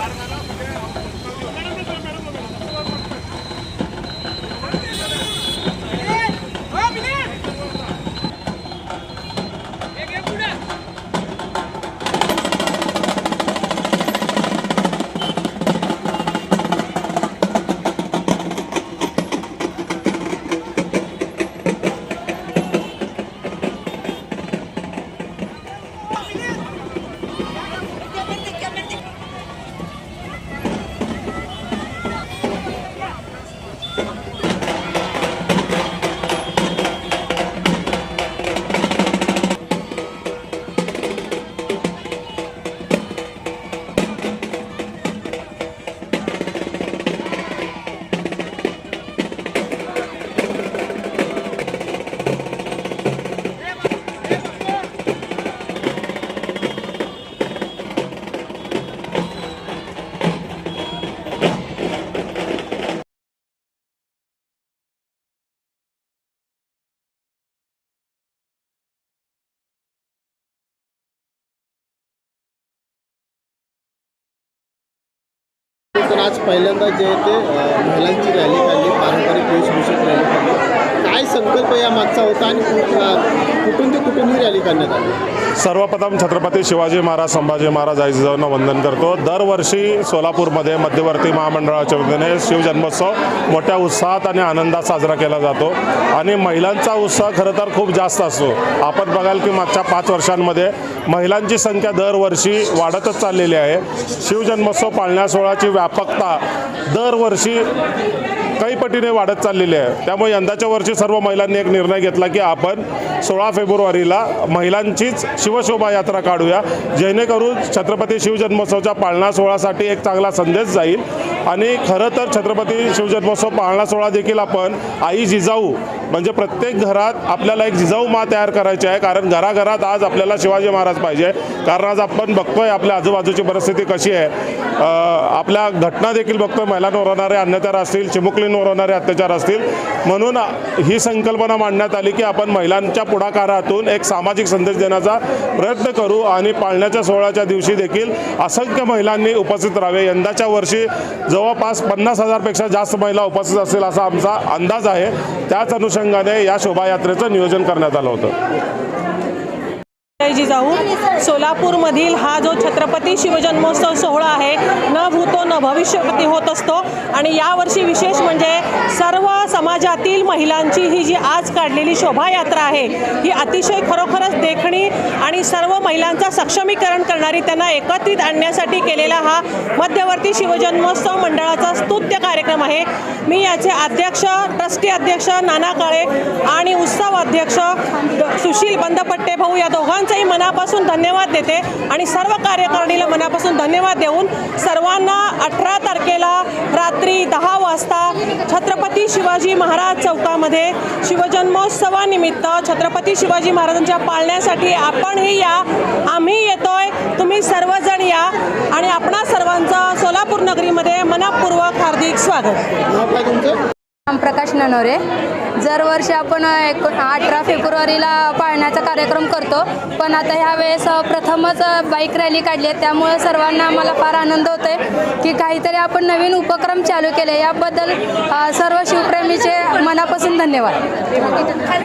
காரணம் तर आज पहिल्यांदा जे आहे ते महिलांची रॅली काढली पारंपरिक वेशभूषेत रॅली काढली काय संकल्प या मागचा होता आणि कुठून ते कुठून ही रॅली काढण्यात आली? सर्वप्रथम छत्रपती शिवाजी महाराज संभाजी महाराज आई जिजाऊंना वंदन करतो. दरवर्षी सोलापूरमध्ये मध्यवर्ती महामंडळाच्या वतीने शिवजन्मोत्सव मोठ्या उत्साहात आणि आनंदात साजरा केला जातो. आणि महिलांचा उत्साह खरं तर खूप जास्त असतो. आपण बघाल की मागच्या पाच वर्षांमध्ये महिलांची संख्या दरवर्षी वाढतच चाललेली आहे. शिवजन्मोत्सव पाळण्यासोहळाची व्यापकता दरवर्षी एकाही पटीने वाढत चाललेली आहे. त्यामुळे यंदाच्या वर्षी सर्व महिलांनी एक निर्णय घेतला की आपण सोळा फेब्रुवारीला महिलांचीच शिवशोभा यात्रा काढूया. जेणेकरून छत्रपती शिवजन्मोत्सवच्या पाळणा सोहळ्यासाठी एक चांगला संदेश जाईल. आणि खरं तर छत्रपती शिवजन्मोत्सव पाळणा सोहळा देखील आपण आई जिजाऊ म्हणजे प्रत्येक घरात आपल्याला एक जिजाऊ मा तयार करायची आहे कारण घराघरात आज आपल्याला शिवाजी महाराज पाहिजे. कारण आज आपण बघतोय आपल्या आजूबाजूची परिस्थिती कशी आहे. आपल्या घटना देखील बघतोय महिलांवर होणारे अन्याचार असतील चिमुकलींवर होणारे अत्याचार असतील. म्हणून ही संकल्पना मांडण्यात आली की आपण महिलांच्या पुढाकारातून एक सामाजिक संदेश देण्याचा प्रयत्न करू आणि पाळण्याच्या सोहळ्याच्या दिवशी देखील असंख्य महिलांनी उपस्थित राहावे. यंदाच्या वर्षी जवळपास पन्नास हजारपेक्षा जास्त महिला उपस्थित असतील असा आमचा अंदाज आहे. त्याच अनुषंगाने या शोभायात्रेचं नियोजन करण्यात आलं होतं. जय जिजाऊ सोलापूरमधील हा जो छत्रपती शिवजन्मोत्सव सोहळा आहे न भूतो न भविष्यपती होत असतो. आणि यावर्षी विशेष म्हणजे सर्व समाजातील महिलांची ही जी आज काढलेली शोभायात्रा आहे ही अतिशय खरोखरच देखणी आणि सर्व महिलांचं सक्षमीकरण करणारी त्यांना एकत्रित आणण्यासाठी केलेला हा मध्यवर्ती शिवजन्मोत्सव मंडळाचा स्तुत्य कार्यक्रम आहे. मी याचे अध्यक्ष ट्रस्टी अध्यक्ष नाना काळे आणि उत्सव अध्यक्ष सुशील बंदपट्टे भाऊ या दोघांचंही मनापासून धन्यवाद देते आणि सर्व कार्यकारिणीला मनापासून धन्यवाद देऊन सर्वांना अठरा तारखेला रात्री दहा वाजता छत्रपती शिवाजी महाराज चौकामध्ये शिवजन्मोत्सवानिमित्त छत्रपती शिवाजी महाराजांच्या पाळण्यासाठी आपणही या आम्ही येतोय तुम्ही सर्वजण या आणि आपणा सर्वांचं सोलापूर नगरीमध्ये मनपूर्वक हार्दिक स्वागत. प्रकाश ननोरे. दरवर्षी आपण एक अठरा फेब्रुवारीला पाळण्याचा कार्यक्रम करतो. पण आता ह्या वेळेस प्रथमच बाईक रॅली काढली आहे. त्यामुळं सर्वांना आम्हाला फार आनंद होतो आहे की काहीतरी आपण नवीन उपक्रम चालू केले. याबद्दल सर्व शिवप्रेमीचे मनापासून धन्यवाद.